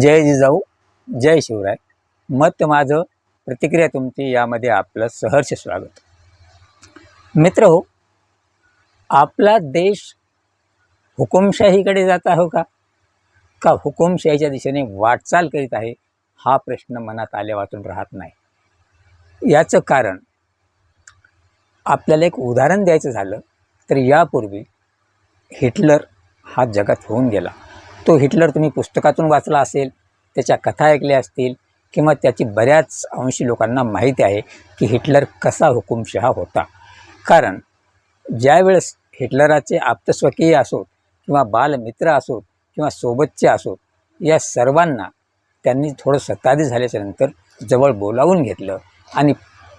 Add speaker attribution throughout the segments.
Speaker 1: जय जिजाऊ जय शिवराय. मत माझं प्रतिक्रिया तुमची यामध्ये आपलं सहर्ष स्वागत. मित्र हो आपला देश हुकुमशाहीकडे जात आहो का? का हुकुमशाहीच्या दिशेने वाटचाल करीत आहे? हा प्रश्न मनात आल्या वाचून राहत नाही. याचं कारण आपल्याला एक उदाहरण द्यायचं झालं तर यापूर्वी हिटलर हा जगात होऊन गेला. तो हिटलर तुम्ही पुस्तकातून वाचला असेल त्याच्या कथा ऐकल्या असतील किंवा त्याची बऱ्याच अंशी लोकांना माहिती आहे की हिटलर कसा हुकुमशहा होता. कारण ज्यावेळेस हिटलराचे आप्तस्वकीय असोत किंवा बालमित्र असोत किंवा सोबतचे असोत या सर्वांना त्यांनी थोडं सत्ताधी झाल्याच्यानंतर जवळ बोलावून घेतलं आणि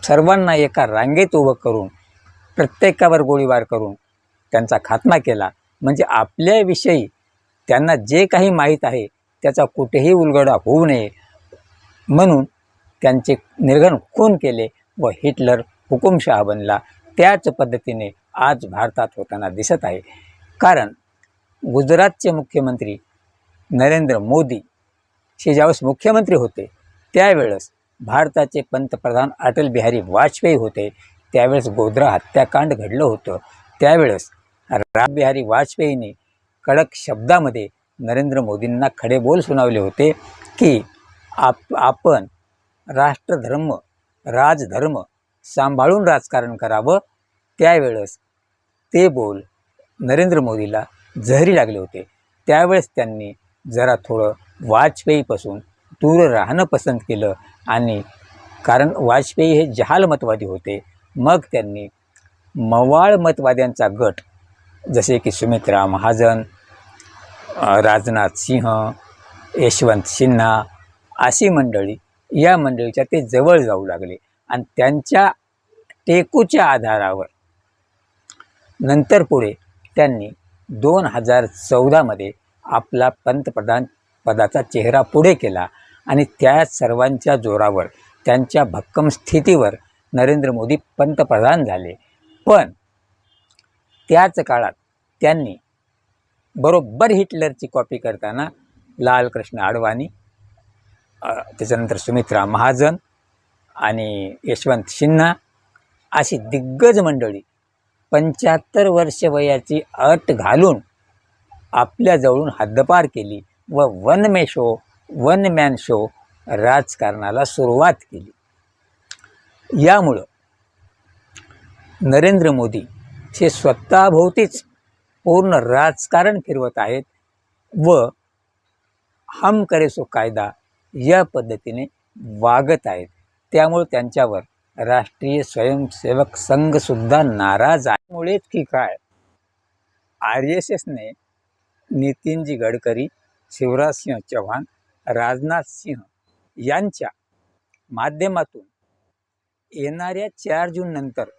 Speaker 1: सर्वांना एका रांगेत उभं करून प्रत्येकावर गोळीबार करून त्यांचा खात्मा केला. म्हणजे आपल्याविषयी त्यांना जे काही माहीत आहे त्याचा कुठेही उलगडा होऊ नये. म्हणून त्यांचे निर्घण खून केले व हिटलर हुकुमशहा बनला. त्याच पद्धतीने आज भारतात होताना दिसत आहे. कारण गुजरातचे मुख्यमंत्री नरेंद्र मोदी हे ज्यावेळेस मुख्यमंत्री होते त्यावेळेस भारताचे पंतप्रधान अटल बिहारी वाजपेयी होते. त्यावेळेस गोधरा हत्याकांड घडलं होतं. त्यावेळेस रामबिहारी वाजपेयीने कडक शब्दामध्ये नरेंद्र मोदींना खडे बोल सुनावले होते की आप आपण राष्ट्रधर्म राजधर्म सांभाळून राजकारण करावं. त्यावेळेस ते बोल नरेंद्र मोदीला जहरी लागले होते. त्यावेळेस त्यांनी जरा थोडं वाजपेयीपासून दूर राहणं पसंत केलं आणि कारण वाजपेयी हे जहाल मतवादी होते. मग त्यांनी मवाळ मतवाद्यांचा गट जसे की सुमित्रा महाजन राजनाथ सिंह यशवंत सिन्हा अशी मंडळी या मंडळीच्या ते जवळ जाऊ लागले. आणि त्यांच्या टेकूच्या आधारावर नंतर पुढे त्यांनी दोन हजार चौदामध्ये आपला पंतप्रधान पदाचा चेहरा पुढे केला आणि त्या सर्वांच्या जोरावर त्यांच्या भक्कम स्थितीवर नरेंद्र मोदी पंतप्रधान झाले. पण त्याच काळात त्यांनी बरोबर हिटलरची कॉपी करताना लालकृष्ण आडवाणी त्याच्यानंतर सुमित्रा महाजन आणि यशवंत सिन्हा अशी दिग्गज मंडळी पंच्याहत्तर वर्ष वयाची अट घालून आपल्याजवळून हद्दपार केली व वन मे शो वन मॅन शो राजकारणाला सुरुवात केली. यामुळं नरेंद्र मोदी हे स्वतःभोवतीच पूर्ण राजकारण फिरवत आहेत व हम करे सो कायदा या पद्धतीने वागत आहेत. त्यामुळे त्यांच्यावर राष्ट्रीय स्वयंसेवक संघसुद्धा नाराज आहे. मुळेच की काय? आर एस एसने नितीनजी गडकरी शिवराजसिंह चव्हाण राजनाथ सिंह यांच्या माध्यमातून येणाऱ्या चार जूननंतर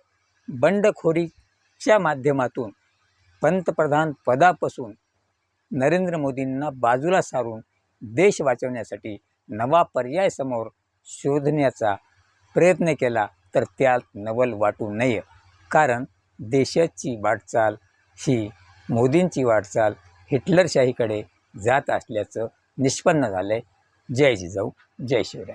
Speaker 1: बंडखोरीच्या माध्यमातून पंतप्रधान पदापासून नरेंद्र मोदींना बाजूला सारून देश वाचवण्यासाठी नवा पर्याय समोर शोधण्याचा प्रयत्न केला तर त्यात नवल वाटू नये. कारण देशाची वाटचाल ही मोदींची वाटचाल हिटलरशाहीकडे जात असल्याचं निष्पन्न झालं आहे जय जिजाऊ जय शिवराय.